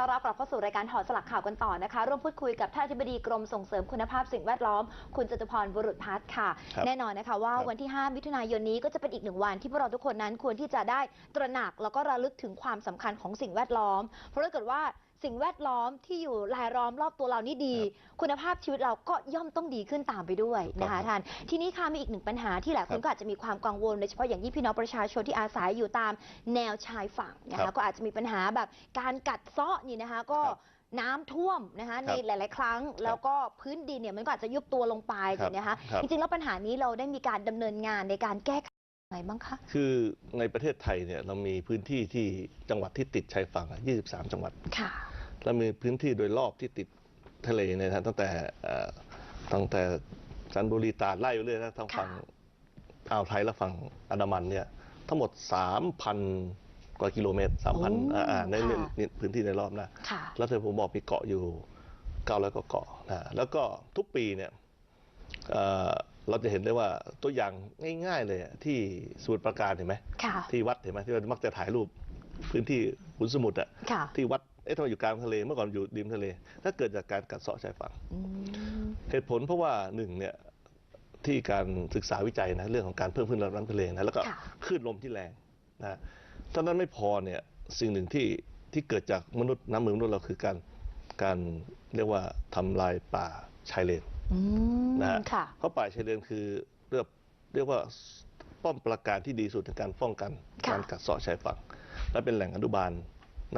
ต้อนรับกลับเข้าสู่รายการถอดสลักข่าวกันต่อนะคะ ร่วมพูดคุยกับท่านอธิบดีกรมส่งเสริมคุณภาพสิ่งแวดล้อม คุณจตุพรบุรุษพัฒน์ค่ะ ครับแน่นอนนะคะว่าครับ วันที่ 5 มิถุนายนนี้ก็จะเป็นอีกหนึ่งวันที่พวกเราทุกคนนั้นควรที่จะได้ตระหนักแล้วก็ระลึกถึงความสำคัญของสิ่งแวดล้อม เพราะถ้าเกิดว่า สิ่งแวดล้อมที่อยู่รายล้อมรอบตัวเรานี่ดี คุณภาพชีวิตเราก็ย่อมต้องดีขึ้นตามไปด้วยนะคะครับท่านทีนี้ค่ะมีอีกหนึ่งปัญหาที่หลายคนครับก็อาจจะมีความกังวลโดยเฉพาะอย่างยิ่งพี่น้องประชาชนที่อาศัยอยู่ตามแนวชายฝั่งนะครัคะบก็อาจจะมีปัญหาแบบการกัดเซาะนี่นะคะก็ครับน้ำท่วมนะคะครับในหลาย ๆ ครั้ง แล้วก็พื้นดินเนี่ยมันก็อาจจะยุบตัวลงไปครับนะคะครับจริง ๆ แล้วปัญหานี้เราได้มีการดำเนินงานในการแก้ไขยังไงบ้างคะคือในประเทศไทยเนี่ยเรามีพื้นที่ที่จังหวัดที่ติดชายฝั่งอะ23 จังหวัดค่ะ แล้วมีพื้นที่โดยรอบที่ติดทะเลเนี่ยนะตั้งแต่เอ่อตั้งแต่จันทบุรีตราดไล่ไปเรื่อยนะทั้งฝั่งค่ะอ่าวไทยและฝั่งอันดามันเนี่ยทั้งหมด 3,000 กว่ากิโลเมตร 3,000อ่าอ่าในในในพื้นที่ในรอบนะค่ะแล้วเธอผมบอกมีเกาะอยู่900กว่าเกาะนะแล้วก็ทุกปีเนี่ยเอ่อเราจะเห็นได้ว่าตัวอย่างง่ายๆเลยอะที่สมุทรปราการเห็นไหมค่ะที่วัดเห็นไหมที่เรามักจะถ่ายรูปพื้นที่ขุนสมุทรอะค่ะที่วัดเอ๊ะทำไมอยู่กลางทะเลเมื่อก่อนอยู่ริมทะเล ถ้าเกิดจากการกัดเซาะชายฝั่งอืมเหตุผลเพราะว่าหนึ่งเนี่ยที่การศึกษาวิจัยนะเรื่องของการเพิ่มขึ้นระดับน้ำทะเลนะแล้วก็ค่ะคลื่นลมที่แรงนะเท่านั้นไม่พอเนี่ยสิ่งหนึ่งที่ที่เกิดจากมนุษย์น้ำมือมนุษย์เราคือการการเรียกว่าทำลายป่าชายเลนอืมนะฮะค่ะเพราะป่าชายเลนคือเรียกเรียกว่าป้อมปราการที่ดีสุดในการป้องกันค่ะการกัดเซาะชายฝั่งและเป็นแหล่งอนุบาล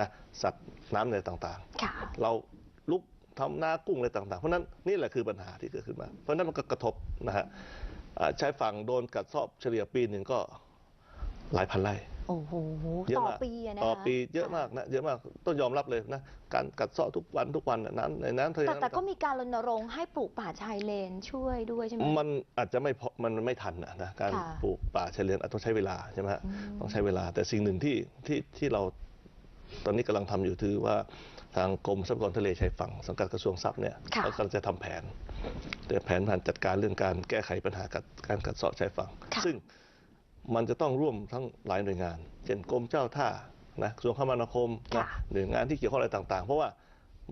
นะสัตว์น้ำในต่างค่ะๆเราลุกทำนากุ้งอะไรต่างๆ เพราะฉะนั้นนี่แหละคือปัญหาที่เกิดขึ้นมา เพราะฉะนั้นมันก็กระทบนะฮะอ่าชายฝั่งโดนกัดเซาะเฉลี่ยปีหนึ่งก็หลายพันไร่โอ้โหเยอะต่อมากปีอะนะคะต่อปีเยอะมากนะเยอะมากต้องยอมรับเลยนะการกัดเซาะทุกวันทุกวันน่ะน้ำในน้ำทะเลแต่แต่น้ำก็มีการรณรงค์ให้ปลูกป่าชายเลนช่วยด้วยใช่ไหมมันอาจจะไม่พอมันไม่ทันนะนะการค่ะปลูกป่าชายเลนอาจต้องใช้เวลาใช่ไหมฮะอืมต้องใช้เวลาแต่สิ่งหนึ่งที่ที่ที่เรา ตอนนี้กำลังทำอยู่คือว่าทางกรมทรัพยากรทะเลชายฝั่งสังกัดกระทรวงทรัพย์เนี่ยค่ะเขากำลังจะทำแผนแต่แผนการจัดการเรื่องการแก้ไขปัญหากับการกัดเซาะชายฝั่งค่ะซึ่งมันจะต้องร่วมทั้งหลายหน่วยงาน เช่นกรมเจ้าท่านะกระทรวงคมนาคมนะค่ะหน่วยงานที่เกี่ยวข้องอะไรต่างๆ เพราะว่า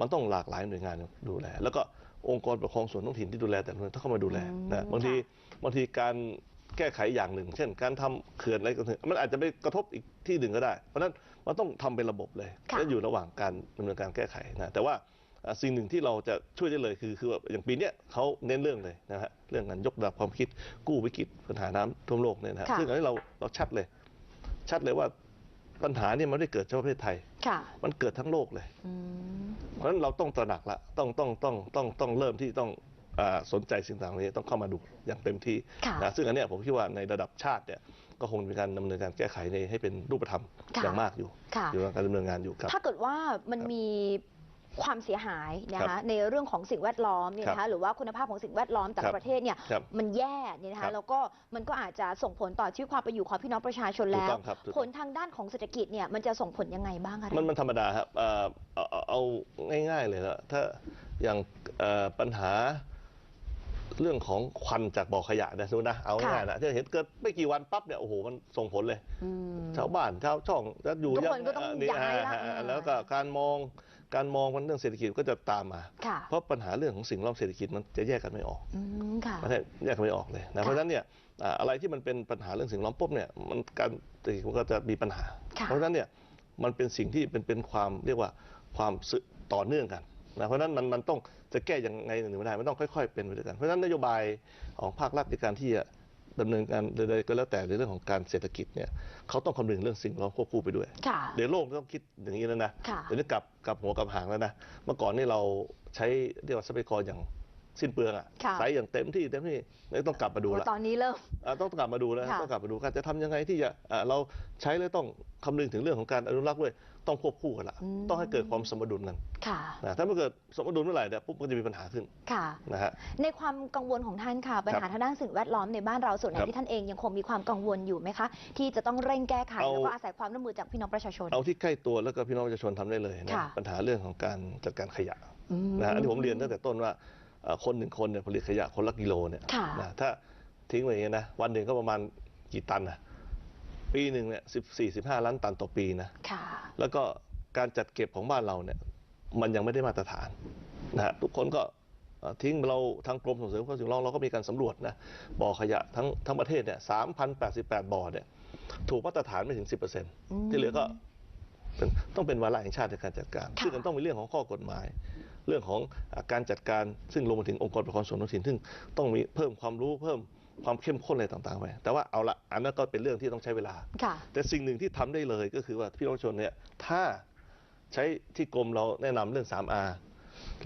มันต้องหลากหลายหน่วยงานดูแล แล้วก็องค์กรปกครองส่วนท้องถิ่นที่ดูแลแต่ละหน่วยต้องเข้ามาดูแลอืมนะบางทีค่ะบางทีการ แก้ไขอย่างหนึ่ง เช่น การทำเขื่อนอะไรก็เถอะมันอาจจะไปกระทบอีกที่หนึ่งก็ได้ เพราะฉะนั้นมันต้องทำเป็นระบบเลยค่ะและอยู่ระหว่างการดำเนินการแก้ไขนะแต่ว่าอะสิ่งหนึ่งที่เราจะช่วยได้เลยคือคือว่าอย่างปีเนี้ยเขาเน้นเรื่องเลยนะฮะเรื่องการยกระดับความคิดกู้วิกฤตปัญหาน้ำท่วมโลกเนี่ยนะฮะค่ะซึ่งอันนี้เราเราชัดเลย ชัดเลยว่าปัญหาเนี่ยมันไม่ได้เกิดเฉพาะประเทศไทยค่ะมันเกิดทั้งโลกเลยอืมเพราะฉะนั้นเราต้องตระหนักละ ต้องต้องต้องต้องต้องเริ่มที่ต้องอา สนใจสิ่งต่างๆนี้ต้องเข้ามาดูอย่างเต็มที่ค่ะนะซึ่งอันเนี้ยผมคิดว่าในระดับชาติเนี่ยก็คงมีการดำเนินการแก้ไขในให้เป็นรูปธรรมค่ะอย่างมากอยู่ค่ะอยู่ในการดำเนินงานอยู่ครับถ้าเกิดว่ามันครับมีความเสียหายนะครัคะบในเรื่องของสิ่งแวดล้อมเนี่ยนะครัคะบหรือว่าคุณภาพของสิ่งแวดล้อมแต่ครัละบประเทศเนี่ยครับมันแย่เนี่ยนะครัคะบแล้วก็มันก็อาจจะส่งผลต่อชีวิตความเป็นอยู่ของพี่น้องประชาชนถูกแล้วต้องครับถูกผต้องลทางด้านของเศรษฐกิจเนี่ยมันจะส่งผลยังไงบ้างคะมันมันธรรมดาครับเอ่อเอาเอาเอาง่าย ๆเลยนะถ้าอย่างเอ่อปัญหา เรื่องของควันจากบ่อขยะนะสมมตินะเอาง่ายๆนะที่เห็นเกิดไม่กี่วันปั๊บเนี่ยโอ้โหมันส่งผลเลย อืม ชาวบ้านชาวช่องจะอยู่ทุกคนก็ต้องนี่ย้ายละอ่าอ่าแล้วก็การมองการมองมันเรื่องเศรษฐกิจก็จะตามมา ค่ะ เพราะปัญหาเรื่องของสิ่งรอบเศรษฐกิจมันจะแยกกันไม่ออกอืมค่ะประเทศแยกกันไม่ออกเลยนะเพราะฉะนั้นเนี่ยอ่าอะไรที่มันเป็นปัญหาเรื่องสิ่งล้อมปุ๊บเนี่ยมันการเศรษฐกิจมันก็จะมีปัญหา ค่ะ เพราะฉะนั้นเนี่ยมันเป็นสิ่งที่เป็นเป็นความเรียกว่าความสืบต่อเนื่องกัน นะเพราะฉะนั้นมันมันต้องจะแก้ยังไงหนึ่งไม่ได้มันต้องค่อยๆเป็นไปด้วยกันเพราะฉะนั้นนโยบายของภาครัฐในการที่จะดำเนินการใดๆก็แล้วแต่ในเรื่องของการเศรษฐกิจเนี่ยเขาต้องคำนึงเรื่องสิ่งล้อมควบคู่ไปด้วยค่ะเดี๋ยวโลกต้องคิดอย่างนี้แล้วนะค่ะเดี๋ยวนี้กลับกลับหัวกลับหางแล้วนะเมื่อก่อนนี่เราใช้เรียกว่าทรัพยากรอย่าง สิ้นเปลืองอะค่ะใช้อย่างเต็มที่เต็มที่นี่ต้องกลับมาดูโอ้ละ ตอนนี้เริ่ม อะต้องกลับมาดูแล้วค่ะ ต้องกลับมาดูกันจะทำยังไงที่จะอะเราใช้แล้วต้องคำนึงถึงเรื่องของการอนุรักษ์ด้วยต้องควบคู่กันละอืมต้องให้เกิดความสมดุลกันค่ะ นะถ้าไม่เกิดสมดุลเมื่อไหร่เนี่ยปุ๊บมันจะมีปัญหาขึ้นค่ะ นะฮะ ในความกังวลของท่านค่ะ ปัญหาทางด้านสิ่งแวดล้อมในบ้านเราส่วนไหนครับที่ท่านเองยังคงมีความกังวลอยู่ไหมคะ ที่จะต้องเร่งแก้ไขเอา แล้วก็อาศัยความร่วมมือจากพี่น้องประชาชน เอาที่ใกล้ตัวแล้วก็พี่น้องประชาชนทำได้เลยนะค่ะ ปัญหาเรื่องของการจัดการขยะอืม นะฮะอันนี้ผมเรียนตั้งแต่ต้นว่าเอ่อ คนหนึ่งคนเนี่ยผลิตขยะคนละกิโลเนี่ยค่ะนะถ้าทิ้งไว้อย่างนี้ยนะวันหนึ่งก็ประมาณกี่ตันนะปีหนึ่งเนี่ยสิบสี่สิบห้าล้านตันต่อปีนะค่ะแล้วก็การจัดเก็บของบ้านเราเนี่ย มันยังไม่ได้มาตรฐานนะฮะทุกคนก็เอ่อทิ้งเราทางกรมส่งเสริมความสิ่งแวดล้อมเราก็มีการสำรวจนะบ่อขยะทั้งทั้งประเทศเนี่ยสามพันแปดสิบแปดบ่อเนี่ยถูกมาตรฐานไม่ถึงสิบเปอร์เซ็นต์ที่เหลือก็เป็นต้องเป็นวาระแห่งชาติในการจัดการค่ะซึ่งมันต้องมีเรื่องของข้อกฎหมาย เรื่องของอาการจัดการซึ่งลงมาถึงองค์กรปกครองส่วนท้องถิ่นซึ่งต้องมีเพิ่มความรู้เพิ่มความเข้มข้นอะไรต่างๆไปแต่ว่าเอาละอันนั้นก็เป็นเรื่องที่ต้องใช้เวลาค่ะแต่สิ่งหนึ่งที่ทำได้เลยก็คือว่าพี่น้องประชาชนเนี่ยถ้าใช้ที่กรมเราแนะนำเรื่อง 3R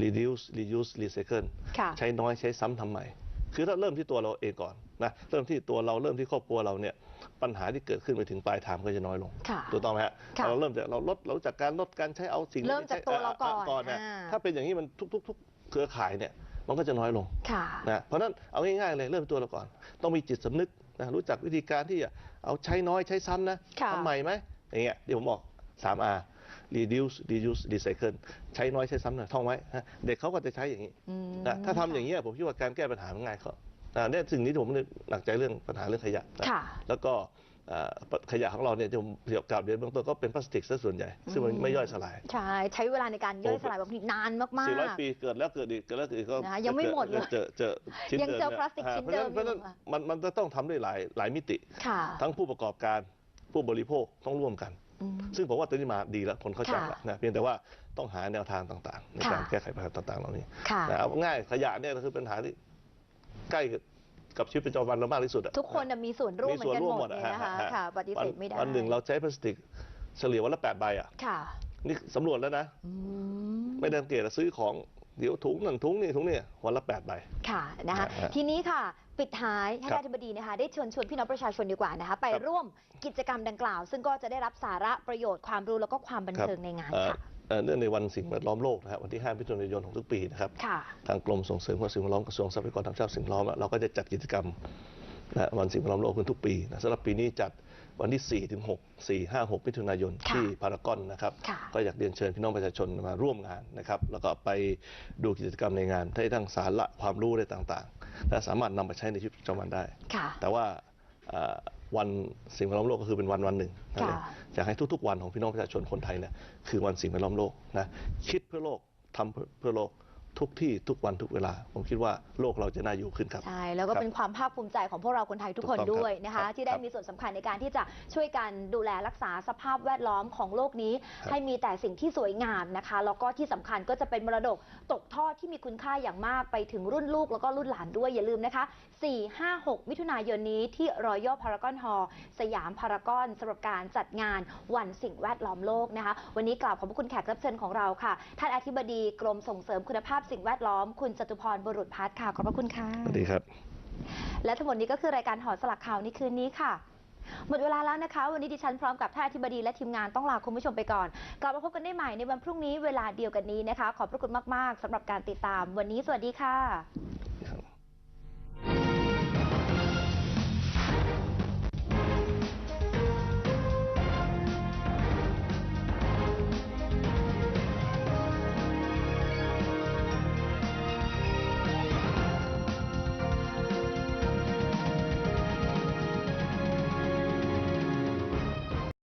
reduce reuse recycle ค่ะใช้น้อยใช้ซ้ำทำใหม่ คือถ้าเริ่มที่ตัวเราเองก่อนนะเริ่มที่ตัวเราเริ่มที่ครอบครัวเราเนี่ยปัญหาที่เกิดขึ้นไปถึงปลายทางก็จะน้อยลงค่ะถูกต้องไหมฮะค่ะเราเริ่มจากเราลดเราจากการลดการใช้เอาสิ่งเริ่มจากตัวเราก่อนก่อนนะอ่าถ้าเป็นอย่างนี้มันทุกๆทุกเครือข่ายเนี่ยมันก็จะน้อยลงค่ะนะเพราะฉะนั้นเอาง่ายๆเลยเริ่มตัวเราก่อน ต้องมีจิตสำนึกนะรู้จักวิธีการที่จะเอาใช้น้อยใช้ซ้ำนะค่ะทำใหม่ไหมอย่างเงี้ยเดี๋ยวผมบอก 3R reduce reuse recycle ใช้น้อยใช้ซ้ำนะท่องไว้นะเด็กเขาก็จะใช้อย่างนี้อืมนะถ้าทำอย่างนี้ยผมคิดว่าการแก้ปัญหามันง่ายเขานะเนี่ยสิ่งนี้ที่ผมหนักใจเรื่องปัญหาเรื่องขยะนะค่ะแล้วก็เอ่อขยะของเราเนี่ยที่ผมเกี่ยวกับเรียนเบื้องต้นก็เป็นพลาสติกซะส่วนใหญ่ ซึ่งมันไม่ย่อยสลาย ใช่ใช้เวลาในการย่อยสลายแบบนี้นานมาก 400 ปีเกิดแล้วเกิดอีกเกิดแล้วเกิดอีกก็นะคะยังไม่หมดเลยเจอเจอชิ้นยังเดิมเจอนี่พลาสติกอ่ชิ้นเดิมเพราะฉะนั้นอยู่อะ เพราะฉะนั้นมันมันจะต้องทำด้วยหลายหลายมิติ ๆ ค่ะ ทั้งผู้ประกอบการผู้บริโภคต้องร่วมกันอืม ซึ่งผมว่าตอนนี้มาดีแล้วคนเข้าใจค่ะแล้วนะเพียงแต่ว่าต้องหาแนวทางต่างๆ ในการค่ะแก้ไขปัญหาต่างๆ เหล่านี้ค่ะนะเอาง่ายขยะเนี่ยคือปัญหาที่ใกล้กับชีวิตประจำวันเรามากที่สุดอะทุกคนน่ะมีส่วนร่วมเหมือนกันหมดเลยฮนะคะฮค่ะปฏิเสธไม่ได้วันหนึ่งเราใช้พลาสติกเฉลี่ยวันละแปดใบอะค่ะนี่สำรวจแล้วนะอืมไม่ได้สังเกตอะซื้อของ เดี๋ยวถุงนั่นถุงนี่ถุงนี่วันละแปดใบ ค่ะนะคะนะฮะทีนี้ค่ะ ปิดท้ายให้ครับท่านอธิบดีนะคะ ได้เชิญชวนพี่น้องประชาชนดีกว่านะคะ ไปครับ ร่วมกิจกรรมดังกล่าว ซึ่งก็จะได้รับสาระประโยชน์ความรู้แล้วก็ความบันเทิงในงานเอ่อค่ะ เอ่อเนื่องในวันสิ่งแวดล้อมโลกนะครับวันที่5มิถุนายนของทุกปีนะครับ ค่ะ ทางกรมส่งเสริมความสิ่งแวดล้อมกระทรวงทรัพยากรธรรมชาติสิ่งแวดล้อมอะเราก็จะจัดกิจกรรม นะวันสิ่งแวดล้อมโลกขึ้นทุกปีนะสำหรับปีนี้จัดวันที่ 4 ถึง 6 4 5 6มิถุนายนค่ะที่พารากอนนะครับค่ะก็อยากเรียนเชิญพี่น้องประชาชนมาร่วมงานนะครับ แล้วก็ไปดูกิจกรรมในงานให้ทั้งสาระความรู้อะไรต่างๆ และสามารถนำไปใช้ในชีวิตประจำวันได้ค่ะแต่ว่าเอ่อวันสิ่งแวดล้อมโลกก็คือเป็นวันวันหนึ่งนั่นเองค่ะอยากให้ทุกๆ วันของพี่น้องประชาชนคนไทยเนี่ยคือวันสิ่งแวดล้อมโลกนะคิดเพื่อโลกทำเพื่อเพื่อโลก ทุกที่ทุกวันทุกเวลา ผมคิดว่าโลกเราจะน่าอยู่ขึ้นครับ ใช่ แล้วก็ครับเป็นความภาคภูมิใจของพวกเราคนไทยทุกคนถูกต้องด้วยนะครัคะบที่ได้ครับมีส่วนสำคัญในการที่จะช่วยกันดูแลรักษาสภาพแวดล้อมของโลกนี้ครับให้มีแต่สิ่งที่สวยงามนะคะ แล้วก็ที่สำคัญก็จะเป็นมรดกตกทอดที่มีคุณค่าอย่างมากไปถึงรุ่นลูกแล้วก็รุ่นหลานด้วยอย่าลืมนะคะ 4 5 6 มิถุนายนนี้ที่รอยัลพารากอนฮอลสยามพารากอนสำหรับการจัดงานวันสิ่งแวดล้อมโลกนะคะ วันนี้กล่าวขอบพระคุณแขกรับเชิญของเราค่ะ ท่านอธิบดีกรมส่งเสริมคุณภาพสิ่งแวดล้อม คุณจตุพรบุรุษพัฒน์ค่ะ ขอบพระคุณค่ะ สวัสดีครับ และทั้งหมดนี้ก็คือรายการหอสลักข่าวในคืนนี้ค่ะ หมดเวลาแล้วนะคะ วันนี้ดิฉันพร้อมกับท่านอธิบดีและทีมงานต้องลาคุณผู้ชมไปก่อน กลับมาพบกันได้ใหม่ในวันพรุ่งนี้เวลาเดียวกันนี้นะคะ ขอบพระคุณมาก ๆสำหรับการติดตาม วันนี้สวัสดีค่ะครับ